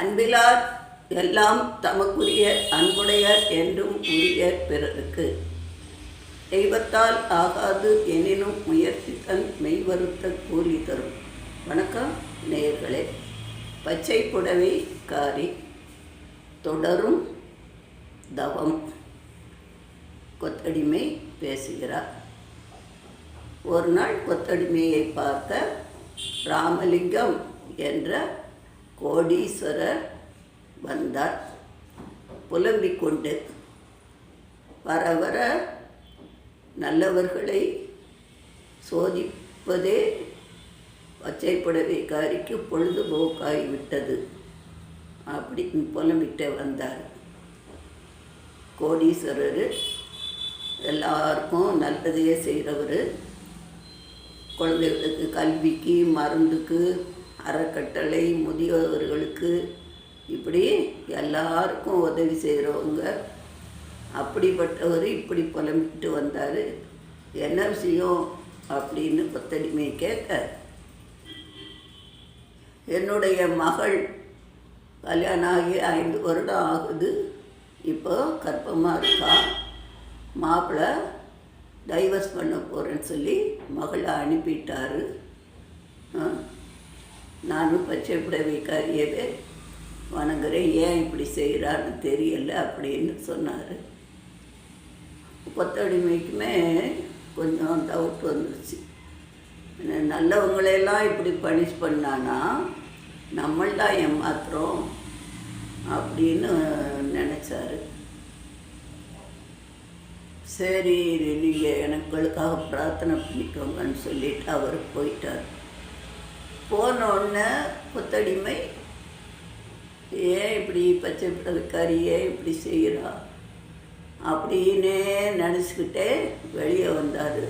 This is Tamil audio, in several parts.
அன்பிலார் எல்லாம் தமக்குரிய அன்புடையர் என்றும் உரிய பிறருக்கு. தெய்வத்தால் ஆகாது எனினும் முயற்சி தன் மெய்வருத்த கூலி தரும். வணக்கம் நேயர்களே. பச்சை புடவை காரி தொடரும் தவம். கொத்தடிமை பேசுகிறார். ஒரு நாள் கொத்தடிமையை பார்க்க ராமலிங்கம் என்ற கோடீஸ்வரர் வந்தார். புலம்பிக் கொண்டு வர வர நல்லவர்களை சோதிப்பதே பச்சை புடவைக்காரிக்கு அப்படி புலம்பிட்டு வந்தார். கோடீஸ்வரர் எல்லாருக்கும் நல்லதையே செய்கிறவர் குழந்தைகளுக்கு கல்விக்கு மருந்துக்கு அறக்கட்டளை முதியோர்களுக்கு இப்படி எல்லாருக்கும் உதவி செய்கிறவங்க அப்படிப்பட்டவர் இப்படி புலம்பிட்டு வந்தார். என்ன விஷயம் அப்படின்னு கொத்தடிமை கேட்க என்னுடைய மகள் கல்யாணம் ஆகி ஐந்து வருடம் ஆகுது. இப்போ கர்ப்பமாக இருக்கா? மாப்பிள்ளை டைவர்ஸ் பண்ண போகிறேன்னு சொல்லி மகளை அனுப்பிட்டாரு. ஆ, நானும் பச்சை புடவைக்காரியவே வணங்குறேன். ஏன் இப்படி செய்கிறான்னு தெரியல அப்படின்னு சொன்னார். கொத்தடிமைக்குமே கொஞ்சம் டவுட் வந்துருச்சு. நல்லவங்களையெல்லாம் இப்படி பனிஷ் பண்ணானா நம்மள்தான் ஏமாத்துறோம் அப்படின்னு நினச்சாரு. சரி நீங்கள் எனக்களுக்காக பிரார்த்தனை பண்ணிக்கோங்கன்னு சொல்லிட்டு அவர் போயிட்டார். போன உடனே புத்தடிமை ஏன் இப்படி பச்சை பிறவிக்காரி ஏன் இப்படி செய்கிறா அப்படின்னே நினச்சிக்கிட்டே வெளியே வந்தார்.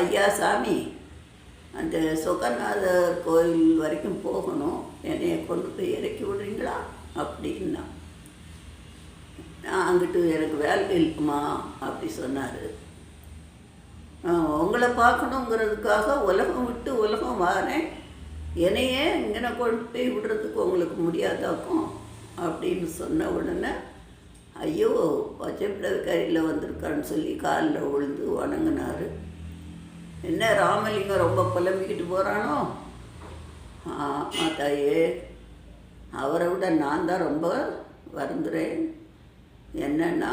ஐயா சாமி அந்த சொகநாதர் கோயில் வரைக்கும் போகணும். என்னைய கொண்டு போய் இறக்கி விடுறீங்களா? அப்படின்னா நான் அங்கிட்டு எனக்கு வேலை இருக்குமா அப்படி சொன்னார். உங்களை பார்க்கணுங்கிறதுக்காக உலகம் விட்டு உலகம் வாரேன். என்னையே இங்கே கொண்டு போய் விடுறதுக்கு உங்களுக்கு முடியாதாக்கும் அப்படின்னு சொன்ன உடனே ஐயோ பச்சைப்பிடக்காரியில் வந்திருக்கான்னு சொல்லி காலில் விழுந்து வணங்கினார். என்ன ராமலிங்கம் ரொம்ப புலம்பிக்கிட்டு போகிறானோ ஆமாம் தாயே அவரை விட நான் தான் ரொம்ப வருந்துறேன். என்னன்னா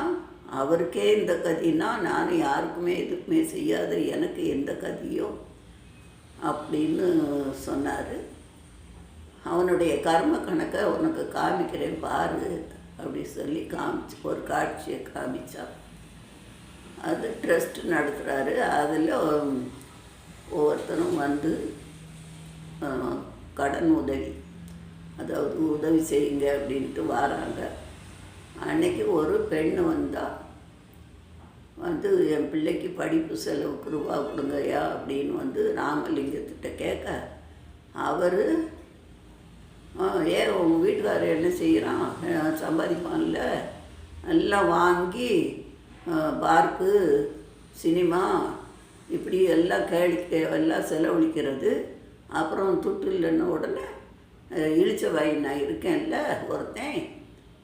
அவருக்கே இந்த கதினா நான் யாருக்குமே எதுக்குமே செய்யாத எனக்கு எந்த கதியோ அப்படின்னு சொன்னார். அவனுடைய கர்ம கணக்கை உனக்கு காமிக்கிறேன் பாரு அப்படி சொல்லி காமிச்சு ஒரு காட்சியை காமிச்சான். அது ட்ரஸ்ட் நடத்துகிறாரு அதில் ஒவ்வொருத்தரும் வந்து கடன் உதவி அதாவது உதவி செய்யுங்க அப்படின்ட்டு வராங்க. அன்னைக்கு ஒரு பெண் வந்தா. வந்து என் பிள்ளைக்கு படிப்பு செலவுக்கு ரூபா கொடுங்கய்யா அப்படின்னு வந்து ராமலிங்கத்திட்ட கேட்க அவர் ஏன் உங்கள் வீட்டுக்காரர் என்ன செய்கிறான் சம்பாதிப்பான்ல? எல்லாம் வாங்கி பார்க்கு சினிமா இப்படி எல்லாம் கேளி எல்லாம் செலவழிக்கிறது. அப்புறம் துட்டு இல்லைன்னு உடனே இழிச்ச வாய் நான் இருக்கேன்ல ஒருத்தன்.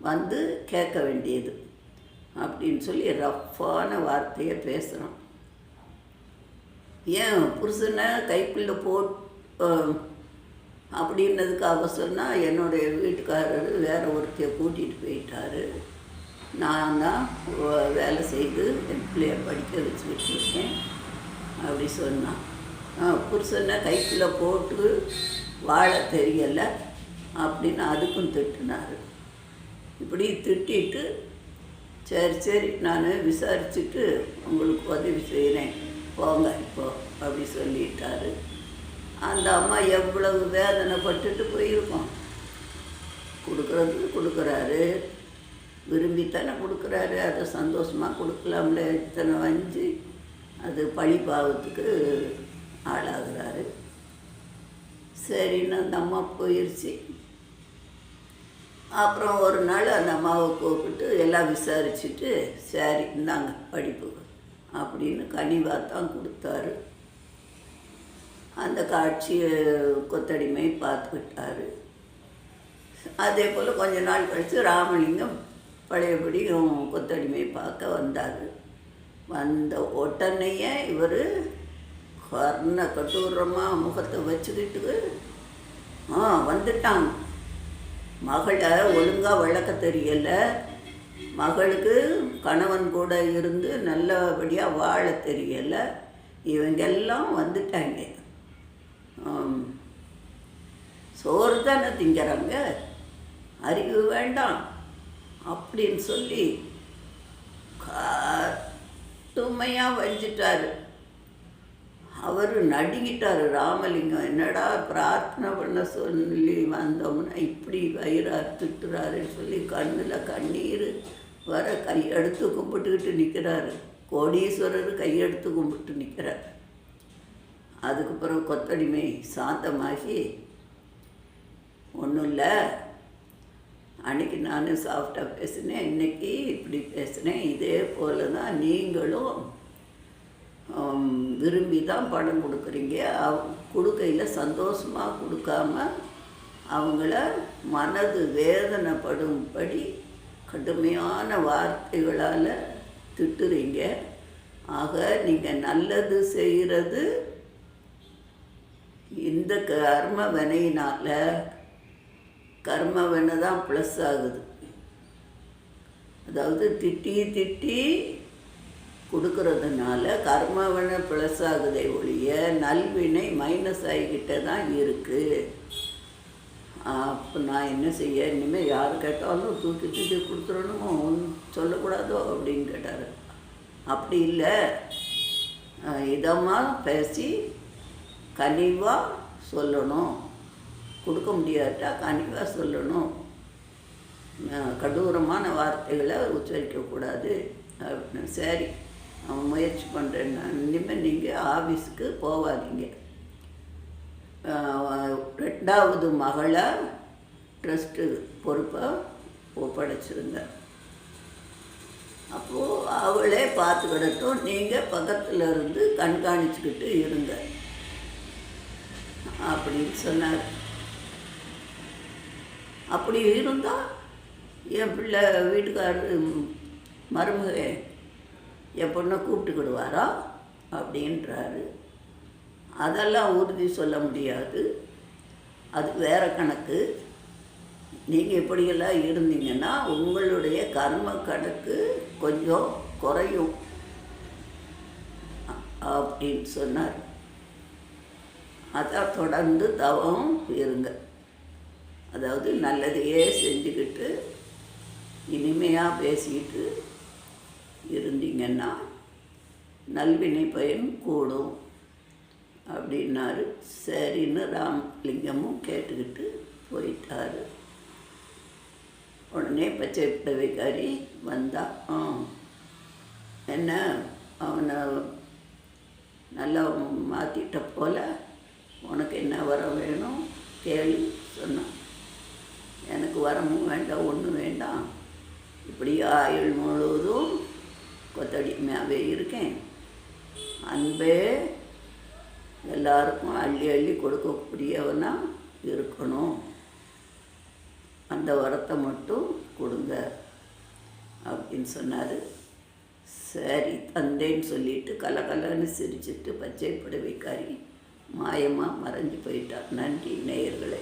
வந்து கேட்க வேண்டியது அப்படின்னு சொல்லி ரஃப்பான வார்த்தையை பேசுகிறோம் ஏன் புருஷனை கைக்குள்ளே போட் அப்படின்னதுக்காக சொன்னால் என்னுடைய வீட்டுக்காரர் வேறு ஒருத்தைய கூட்டிகிட்டு போயிட்டாரு. நான் தான் வேலை செய்து என் பிள்ளைய படிக்க வச்சுக்கிட்டு இருக்கேன் அப்படி சொன்னான். புருஷனை கைக்குள்ளே போட்டு வாழ தெரியலை அப்படின்னு அதுக்கும் திட்டினார். இப்படி திட்டிட்டு சரி சரி நான் விசாரிச்சுட்டு உங்களுக்கு உதவி செய்கிறேன் போங்க இப்போ அப்படி சொல்லிட்டாரு. அந்த அம்மா எவ்வளவு வேதனைப்பட்டுட்டு போயிருக்கோம். கொடுக்குறது கொடுக்குறாரு. விரும்பித்தானே கொடுக்குறாரு. அதை சந்தோஷமாக கொடுக்கலாம்ல. இத்தனை வஞ்சி அது பழி பாவத்துக்கு ஆளாகிறாரு. சரின்னு அந்த அம்மா போயிடுச்சு அப்புறம் ஒரு நாள் அந்த அம்மாவை கூப்பிட்டு எல்லாம் விசாரிச்சுட்டு சரி இந்தாங்க படிப்பு. அப்படின்னு கனிவாக தான் கொடுத்தாரு. அந்த காட்சியை கொத்தடிமை பார்த்துக்கிட்டாரு அதே போல் கொஞ்ச நாள் கழித்து ராமலிங்கம் பழையபடி கொத்தடிமை பார்க்க வந்தார். வந்த உடனேயே இவர் கர்ண கட்டூரமாக முகத்தை வச்சுக்கிட்டு ஆ வந்துட்டாங்க. மகளை ஒழுங்காக வளர்க்க தெரியலை. மகளுக்கு கணவன் கூட இருந்து நல்லபடியாக வாழ தெரியலை. இவங்கெல்லாம் வந்துட்டாங்க. சோறு தானே திங்கிறாங்க? அறிவு வேண்டாம் அப்படின்னு சொல்லி கட்டுமையாக வஞ்சிட்டாரு. அவர் நடுங்கிட்டார் ராமலிங்கம். என்னடா பிரார்த்தனை பண்ண சொல்லி வந்தோம்னா இப்படி வயிறார் திட்டுறாருன்னு சொல்லி கண்ணில் கண்ணீர் வர கையெடுத்து கும்பிட்டுக்கிட்டு நிற்கிறாரு கோடீஸ்வரர் கையெடுத்து கும்பிட்டு நிற்கிறார் அதுக்கப்புறம் கொத்தடிமை சாந்தமாகி ஒன்றும் இல்லை. அன்னைக்கு நான் சாஃப்டாக பேசினேன் இன்னைக்கு இப்படி பேசினேன். இதே போல தான் நீங்களும் விரும்பி தான் பணம் கொடுக்குறீங்க. அவ கொடுக்கையில் சந்தோஷமாக கொடுக்காம அவங்கள மனது வேதனைப்படும்படி கடுமையான வார்த்தைகளால் திட்டுறீங்க. ஆக நீங்கள் நல்லது செய்கிறது இந்த கர்ம வினையினால். கர்ம வினை தான் ப்ளஸ் ஆகுது. அதாவது திட்டி திட்டி கொடுக்கறதுனால கர்மவினை ப்ளஸ் ஆகுதே ஒழிய நல்வினை மைனஸ் ஆகிக்கிட்டே தான் இருக்குது அப்போ நான் என்ன செய்ய? இனிமேல் யார் கேட்டாலும் தூக்கி தூக்கி கொடுத்துடணுமோ? ஒன்றும் சொல்லக்கூடாதோ? அப்படின்னு கேட்டார். அப்படி இல்லை. இதமாக பேசி கனிவாக சொல்லணும். கொடுக்க முடியாட்டா கனிவாக சொல்லணும். கடூரமான வார்த்தைகளை உச்சரிக்கக்கூடாது. அப்படின்னு சரி. அவன் முயற்சி பண்ணுறேன் இனிமேல் நீங்கள் ஆஃபீஸுக்கு போகாதீங்க ரெண்டாவது மகளை ட்ரஸ்ட்டு பொறுப்பை ஒப்படைச்சிருங்க. அப்போது அவளே பார்த்துக்கிடட்டும். நீங்கள் பக்கத்தில் இருந்து கண்காணிச்சுக்கிட்டு இருங்க. அப்படின்னு சொன்னார். அப்படி இருந்தால் என் பிள்ளை வீட்டுக்காரரு மருமக என் பொண்ணை கூப்பிட்டுக்கிடுவாரா? அப்படின்றாரு. அதெல்லாம் உறுதி சொல்ல முடியாது. அது வேறு கணக்கு. நீங்கள் இப்படியெல்லாம் இருந்தீங்கன்னா உங்களுடைய கர்ம கணக்கு கொஞ்சம் குறையும். அப்படின்னு சொன்னார். அதான் தொடர்ந்து தவம் இருங்க. அதாவது நல்லதையே செஞ்சுக்கிட்டு இனிமையாக பேசிக்கிட்டு இருந்தீங்கன்னா நல்வினை பயன் கூடும் அப்படின்னாரு. சரின்னு ராமலிங்கமும் கேட்டுக்கிட்டு போயிட்டாரு. உடனே பச்சை பிடவைக்காரி வந்தா ஆ என்ன அவனை நல்லா மாற்றிட்ட போல உனக்கு என்ன வரம் வேணும்? கேளு சொன்னான் எனக்கு வரமும் வேண்டாம் ஒன்றும் வேண்டாம். இப்படி ஆயுள் முழுவதும் கொத்தடிமையாகவே இருக்கேன். அன்பே எல்லாருக்கும் அள்ளி அள்ளி கொடுக்கக்கூடியவனா இருக்கணும். அந்த வரத்தை மட்டும் கொடுங்க அப்படின்னு சொன்னார். சரி தந்தேன்னு சொல்லிட்டு கலகலன்னு சிரிச்சிட்டு பச்சை புடவைக்காரி மாயமாக மறைஞ்சு போயிட்டார் நன்றி நேயர்களே.